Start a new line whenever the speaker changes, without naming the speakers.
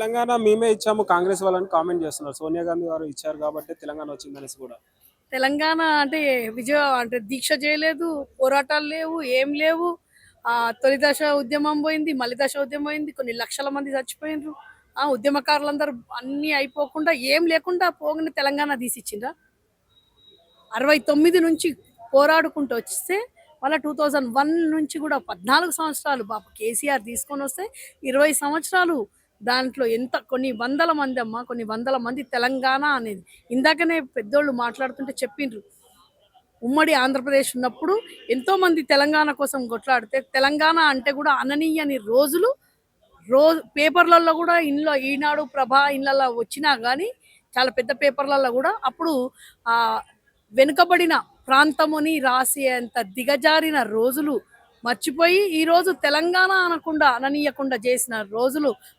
తెలంగాణ మేమే ఇచ్చాము కాంగ్రెస్ వాళ్ళని కామెంట్ చేస్తున్నారు. సోనియా గాంధీ వారు ఇచ్చారు కాబట్టి తెలంగాణ వచ్చిందనేసి కూడా.
తెలంగాణ అంటే విజయ అంటే దీక్ష చేయలేదు పోరాటాలు లేవు ఏం లేవు. ఆ తొలి దశ ఉద్యమం పోయింది మళ్ళీ దశ ఉద్యమం పోయింది కొన్ని లక్షల మంది చచ్చిపోయినారు ఆ ఉద్యమకారులందరూ అన్నీ అయిపోకుండా ఏం లేకుండా పోగిన తెలంగాణ తీసిచ్చిండ్రా. అరవై తొమ్మిది నుంచి పోరాడుకుంటూ వస్తే మళ్ళీ టూ థౌజండ్ వన్ నుంచి కూడా పద్నాలుగు సంవత్సరాలు బాబు కేసీఆర్ తీసుకొని వస్తే ఇరవై సంవత్సరాలు దాంట్లో ఎంత కొన్ని వందల మంది అమ్మ కొన్ని వందల మంది తెలంగాణ అనేది. ఇందాకనే పెద్దోళ్ళు మాట్లాడుతుంటే చెప్పిండ్రు. ఉమ్మడి ఆంధ్రప్రదేశ్ ఉన్నప్పుడు ఎంతోమంది తెలంగాణ కోసం కొట్లాడితే తెలంగాణ అంటే కూడా అననీయని రోజులు రోజు పేపర్లలో కూడా ఇంట్లో ఈనాడు ప్రభా ఇళ్ళల్లో వచ్చినా కానీ చాలా పెద్ద పేపర్లలో కూడా అప్పుడు వెనుకబడిన ప్రాంతముని రాసేంత దిగజారిన రోజులు మర్చిపోయి ఈ రోజు తెలంగాణ అనకుండా అననీయకుండా చేసిన రోజులు